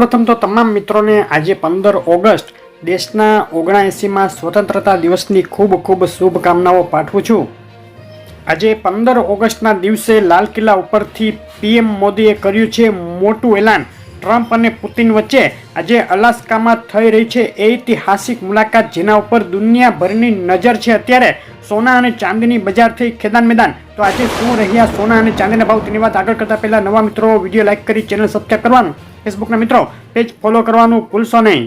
પ્રથમ તો તમામ મિત્રોને આજે પંદર ઓગસ્ટ, દેશના ઓગણએંસીમાં સ્વતંત્રતા દિવસની ખૂબ ખૂબ શુભકામનાઓ પાઠવું છું. આજે પંદર ઓગસ્ટના દિવસે લાલ કિલ્લા ઉપરથી પીએમ મોદીએ કર્યું છે મોટું એલાન. ટ્રમ્પ અને પુતિન વચ્ચે આજે અલાસ્કામાં થઈ રહી છે ઐતિહાસિક મુલાકાત જેના ઉપર દુનિયાભરની નજર છે. અત્યારે સોના અને ચાંદીની બજારથી ખેદાન મેદાન. તો આજે શું રહ્યા સોના અને ચાંદીના ભાવ તેની વાત આગળ કરતા પહેલા નવા મિત્રો વીડિયો લાઇક કરી ચેનલ સબસ્ક્રાઈબ કરવાનું. ફેસબુકના મિત્રો, પેજ ફોલો કરવાનું ભૂલશો નહીં.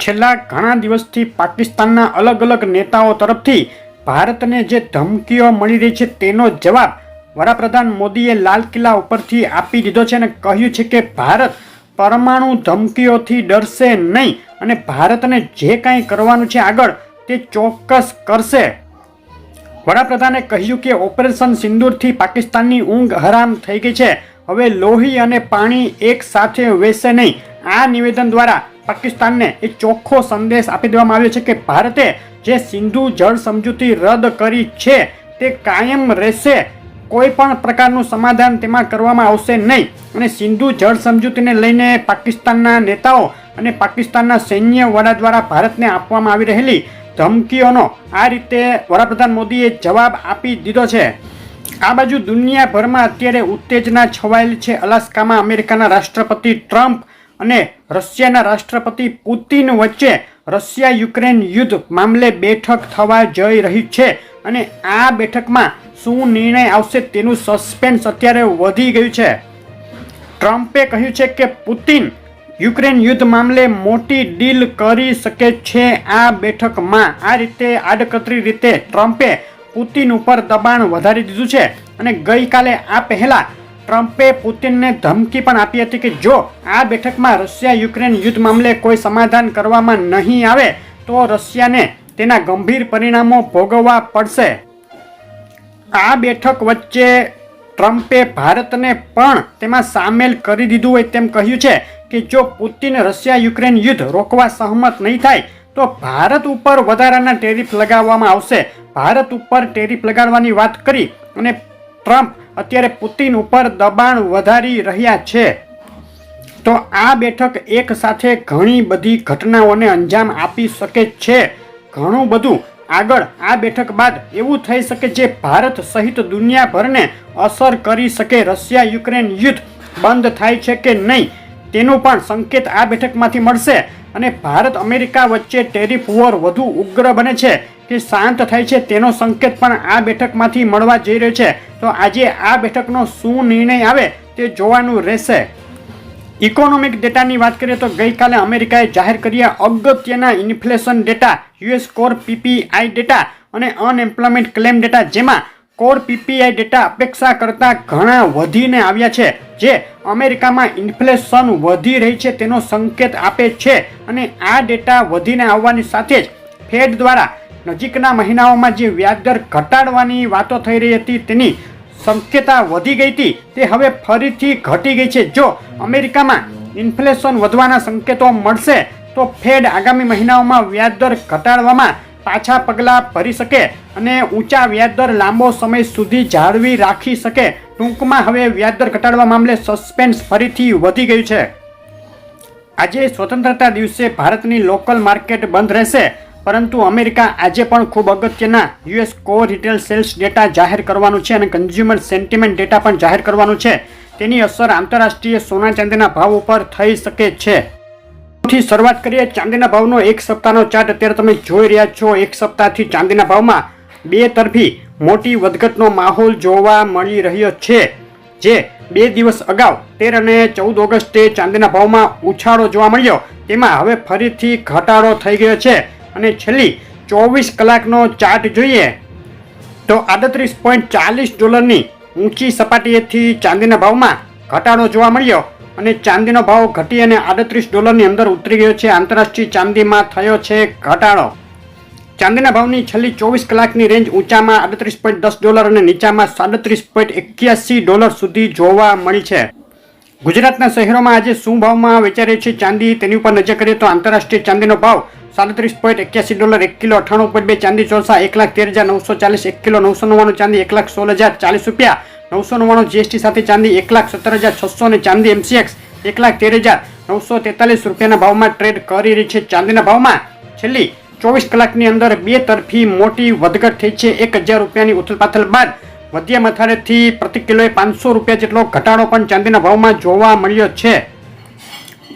છેલ્લા ઘણા દિવસથી પાકિસ્તાનના અલગ અલગ નેતાઓ તરફથી ભારતને જે ધમકીઓ મળી રહી છે તેનો જવાબ વડાપ્રધાન મોદીએ લાલ કિલ્લા ઉપરથી આપી દીધો છે અને કહ્યું છે કે ભારત પરમાણુ ધમકીઓથી ડરશે નહીં અને ભારતને જે કાંઈ કરવાનું છે આગળ તે ચોક્કસ કરશે. વડાપ્રધાને કહ્યું કે ઓપરેશન સિંદૂરથી પાકિસ્તાનની ઊંઘ હરામ થઈ ગઈ છે. હવે લોહી અને પાણી એક સાથે વહેશે નહીં. આ નિવેદન દ્વારા પાકિસ્તાનને એ ચોખ્ખો સંદેશ આપી દેવામાં આવ્યો છે કે ભારતે જે સિંધુ જળ સમજૂતી રદ કરી છે, તે કાયમ રહેશે. કોઈ પણ પ્રકારનું સમાધાન તેમાં કરવામાં આવશે નહીં. અને સિંધુ જળ સમજૂતીને લઈને પાકિસ્તાનના નેતાઓ અને પાકિસ્તાનના સૈન્ય વડા દ્વારા ભારતને આપવામાં આવી રહેલી ધમકીઓનો આ રીતે વડાપ્રધાન મોદીએ જવાબ આપી દીધો છે. આ બાજુ દુનિયાભરમાં અત્યારે ઉત્તેજના છવાયેલી છે. અલાસ્કામાં અમેરિકાના રાષ્ટ્રપતિ ટ્રમ્પ અને રશિયાના રાષ્ટ્રપતિ પુતિન વચ્ચે રશિયા યુક્રેન યુદ્ધ મામલે બેઠક થવા જઈ રહી છે અને આ બેઠકમાં શું નિર્ણય આવશે તેનું સસ્પેન્સ અત્યારે વધી ગયું છે. ટ્રમ્પે કહ્યું છે કે પુતિન યુક્રેન યુદ્ધ મામલે મોટી ડીલ કરી શકે છે આ બેઠકમાં. આ રીતે આડકતરી રીતે ટ્રમ્પે પુતિન ઉપર દબાણ વધારી દીધું છે અને ગઈકાલે આ પહેલા ટ્રમ્પે પુતિનને ધમકી પણ આપી હતી કે જો આ બેઠકમાં રશિયા યુક્રેન યુદ્ધ મામલે કોઈ સમાધાન કરવામાં નહીં આવે, તો રશિયાને તેના ગંભીર પરિણામો ભોગવવા પડશે. આ બેઠક વચ્ચે ટ્રમ્પે ભારતને પણ તેમાં સામેલ કરી દીધું હોય તેમ કહ્યું છે કે જો પુતિન રશિયા યુક્રેન યુદ્ધ રોકવા સહમત નહીં થાય તો ભારત ઉપર વધારાના ટેરિફ લગાવવામાં આવશે. ભારત ઉપર ટેરિફ લગાડવાની વાત કરી અને ટ્રમ્પ અત્યારે પુતિન ઉપર દબાણ વધારી રહ્યા છે. તો આ બેઠક એક સાથે ઘણી બધી ઘટનાઓને અંજામ આપી શકે છે. ઘણું બધું. આગળ આ બેઠક બાદ એવું થઈ શકે જે ભારત સહિત દુનિયાભરને અસર કરી શકે. રશિયા યુક્રેન યુદ્ધ બંધ થાય છે કે નહીં તેનો પણ સંકેત આ બેઠકમાંથી મળશે. અને ભારત અમેરિકા વચ્ચે ટેરિફ વોર વધુ ઉગ્ર બને છે કે શાંત થાય છે તેનો સંકેત પણ આ બેઠકમાંથી મળવા જઈ રહ્યો છે. તો આજે આ બેઠકનો શું નિર્ણય આવે તે જોવાનું રહેશે. ઇકોનોમિક ડેટાની વાત કરીએ તો ગઈકાલે અમેરિકાએ જાહેર કર્યા અગત્યના inflation data, US core PPI data અને અનએમ્પ્લોયમેન્ટ ક્લેમ ડેટા, જેમાં કોર પીપીઆઈ ડેટા અપેક્ષા કરતાં ઘણા વધીને આવ્યા છે, જે અમેરિકામાં ઇન્ફ્લેશન વધી રહી છે તેનો સંકેત આપે છે અને આ ડેટા વધીને આવવાની સાથે જ ફેડ દ્વારા નજીકના મહિનાઓમાં જે વ્યાજદર ઘટાડવાની વાતો થઈ રહી હતી તેની શક્યતા વધી ગઈ હતી, તે હવે ફરીથી ઘટી ગઈ છે. જો અમેરિકામાં ઇન્ફ્લેશન વધવાના સંકેતો મળશે, તો ફેડ આગામી મહિનાઓમાં વ્યાજદર ઘટાડવામાં પાછા પગલાં ભરી શકે અને ઊંચા વ્યાજદર લાંબો સમય સુધી જાળવી રાખી શકે. ટૂંકમાં હવે વ્યાજદર ઘટાડવા મામલે સસ્પેન્સ ફરીથી વધી ગયું છે. આજે સ્વતંત્રતા દિવસે ભારતની લોકલ માર્કેટ બંધ રહેશે, પરંતુ અમેરિકા આજે પણ ખૂબ અગત્યના યુએસ કો રિટેલ સેલ્સ ડેટા જાહેર કરવાનું છે અને કન્ઝ્યુમર સેન્ટિમેન્ટ ડેટા પણ જાહેર કરવાનું છે. તેની અસર આંતરરાષ્ટ્રીય સોના ચાંદીના ભાવ ઉપર થઈ શકે છે. થી શરૂઆત કરીએ ચાંદીના ભાવનો. એક સપ્તાહનો ચાર્ટ અત્યારે તમે જોઈ રહ્યા છો. એક સપ્તાહથી ચાંદીના ભાવમાં બે તરફી મોટી વધઘટનો માહોલ જોવા મળી રહ્યો છે, જે બે દિવસ અગાઉ તેર અને ચૌદ ઓગસ્ટે ચાંદીના ભાવમાં ઉછાળો જોવા મળ્યો. તેમાં હવે ફરીથી ઘટાડો થઈ ગયો છે અને છેલ્લી ચોવીસ કલાકનો ચાર્ટ જોઈએ તો આડત્રીસ પોઈન્ટ ચાલીસ ડોલરની ઊંચી સપાટીએથી ચાંદીના ભાવમાં ઘટાડો જોવા મળ્યો. અને ચાંદીનો ભાવ ઘટી અને આડત્રીસ ડોલરની અંદર ઉતરી ગયો છે. આંતરરાષ્ટ્રીય ચાંદીમાં થયો છે ઘટાડો. ચાંદીના ભાવની છેલ્લી ચોવીસ કલાકની રેન્જ ઊંચામાં આડત્રીસ પોઈન્ટ દસ ડોલર અને નીચામાં સાડત્રીસ પોઈન્ટ એક્યાસી ડોલર સુધી જોવા મળી છે. ગુજરાતના શહેરોમાં આજે શું ભાવમાં વેચાઈ છે ચાંદી? તેની ઉપર નજર કરીએ તો આંતરરાષ્ટ્રીય ચાંદીનો ભાવ સાડત્રીસ પોઈન્ટ એક્યાસી ડોલર એક કિલો અઠાણું પોઈન્ટ બે ચાંદી ચોસા, એક લાખ તેર હજાર નવસો ચાલીસ, એક કિલો નવસો નવ્વાણું ચાંદી, એક લાખ સોળ હજાર ચાલીસ રૂપિયા. નવસો નવ્વાણું જીએસટી સાથે ચાંદી, એક લાખ સત્તર હજાર છસો ને ચાંદી એમસીએક્સ એક લાખ તેર હજાર નવસો તેતાલીસ રૂપિયાના ભાવમાં ટ્રેડ કરી રહી છે ચાંદીના ભાવમાં. છેલ્લી ચોવીસ કલાકની અંદર બે તરફી મોટી વધઘટ થઈ છે. એક હજાર રૂપિયાની ઉથલપાથલ બાદ વધ્યા મથાળેથી પ્રતિ કિલોએ પાંચસો રૂપિયા જેટલો ઘટાડો પણ ચાંદીના ભાવમાં જોવા મળ્યો છે.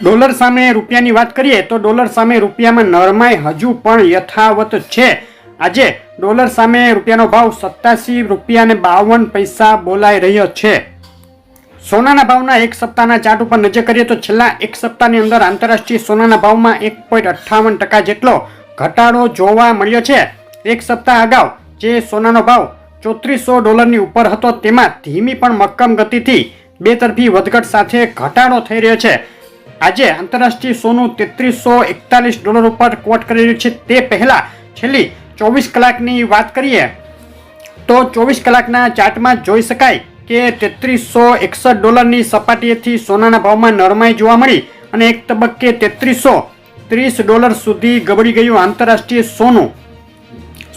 ડોલર સામે રૂપિયાની વાત કરીએ તો ડોલર સામે રૂપિયામાં નરમાઈ હજુ પણ યથાવત છે. આજે ડોલર સામે રૂપિયાનો ભાવ સત્યાસી રૂપિયા અને બાવન પૈસા બોલાઈ રહ્યો છે. સોનાના ભાવના એક સપ્તાહના ચાર્ટ ઉપર નજર કરીએ તો છેલ્લા એક સપ્તાહની અંદર આંતરરાષ્ટ્રીય સોનાના ભાવમાં એક પોઈન્ટ અઠ્ઠાવન ટકા જેટલો ઘટાડો જોવા મળ્યો છે. એક સપ્તાહ અગાઉ જે સોનાનો ભાવ ચોત્રીસો ડોલરની ઉપર હતો તેમાં ધીમી પણ મક્કમ ગતિથી બે તરફી વધઘટ સાથે ઘટાડો થઈ રહ્યો છે. આજે આંતરરાષ્ટ્રીય સોનું તેત્રીસો એકતાલીસ ડોલર ઉપર કોટ કરી રહ્યું છે. તે પહેલા છેલ્લી ચોવીસ કલાકની વાત કરીએ તો ચોવીસ કલાકના ચાર્ટમાં જોઈ શકાય કે તેત્રીસો એકસઠ ડોલરની સપાટીએથી સોનાના ભાવમાં નરમાઈ જોવા મળી અને એક તબક્કે તેત્રીસો ત્રીસ ડોલર સુધી ગબડી ગયું આંતરરાષ્ટ્રીય સોનું.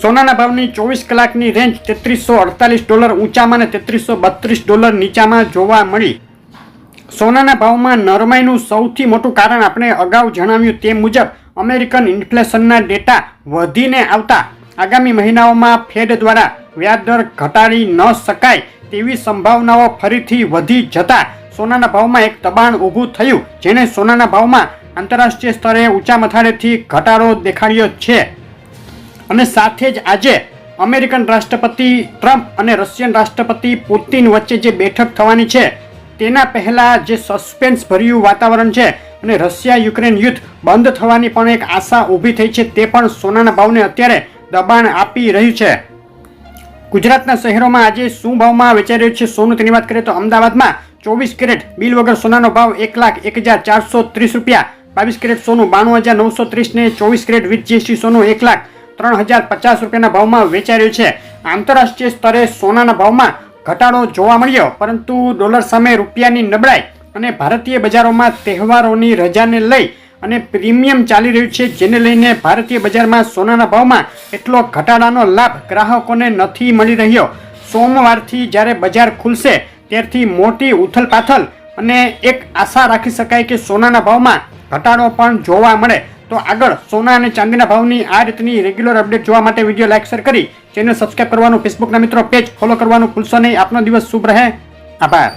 સોનાના ભાવની ચોવીસ કલાકની રેન્જ તેત્રીસો અડતાલીસ ડોલર ઊંચામાં અને તેત્રીસો બત્રીસ ડોલર નીચામાં જોવા મળી. સોનાના ભાવમાં નરમાઈનું સૌથી મોટું કારણ આપણે અગાઉ જણાવ્યું તે મુજબ અમેરિકન ઇન્ફ્લેશનના ડેટા વધીને આવતા આગામી મહિનાઓમાં ફેડ દ્વારા વ્યાજદર ઘટાડી ન શકાય તેવી સંભાવનાઓ ફરીથી વધી જતા સોનાના ભાવમાં એક દબાણ ઊભું થયું, જેને સોનાના ભાવમાં આંતરરાષ્ટ્રીય સ્તરે ઊંચા મથાળેથી ઘટાડો દેખાડ્યો છે. અને સાથે જ આજે અમેરિકન રાષ્ટ્રપતિ ટ્રમ્પ અને રશિયન રાષ્ટ્રપતિ પુતિન વચ્ચે જે બેઠક થવાની છે તેના પહેલાં જે સસ્પેન્સ ભર્યું વાતાવરણ છે અને રશિયા યુક્રેન યુદ્ધ બંધ થવાની પણ એક આશા ઊભી થઈ છે તે પણ સોનાના ભાવને અત્યારે દબાણ આપી રહ્યું છે. ગુજરાતના શહેરોમાં આજે શું ભાવમાં વેચાઈ રહ્યું છે સોનું તેની વાત કરીએ તો અમદાવાદમાં ચોવીસ કેરેટ બિલ વગર સોનાનો ભાવ એક લાખ એક હજાર ચારસો ત્રીસ રૂપિયા, બાવીસ કેરેટ સોનું બાણું હજાર નવસો ત્રીસ ને ચોવીસ કેરેટ વિથ જીએસટી સોનું એક લાખ ત્રણ હજાર પચાસ રૂપિયાના ભાવમાં વેચાઈ રહ્યું છે. આંતરરાષ્ટ્રીય સ્તરે સોનાના ભાવમાં ઘટાડો જોવા મળ્યો, પરંતુ ડોલર સામે રૂપિયાની નબળાઈ અને ભારતીય બજારોમાં તહેવારોની રજાને લઈ અને પ્રીમિયમ ચાલી રહ્યું છે, જેને લઈને ભારતીય બજારમાં સોનાના ભાવમાં એટલો ઘટાડાનો લાભ ગ્રાહકોને નથી મળી રહ્યો. સોમવારથી જ્યારે બજાર ખુલશે, ત્યારથી મોટી ઉથલપાથલ અને એક આશા રાખી શકાય કે સોનાના ભાવમાં ઘટાડો પણ જોવા મળે. તો આગળ સોના અને ચાંદીના ભાવની આ રીતની રેગ્યુલર અપડેટ જોવા માટે વીડિયો લાઇક શેર કરી. ચેનલ સબસ્ક્રાઇબ કરવાનું ફેસબુકના મિત્રો પેજ ફોલો કરવાનું ભૂલશો નહીં. આપનો દિવસ શુભ રહે. આભાર.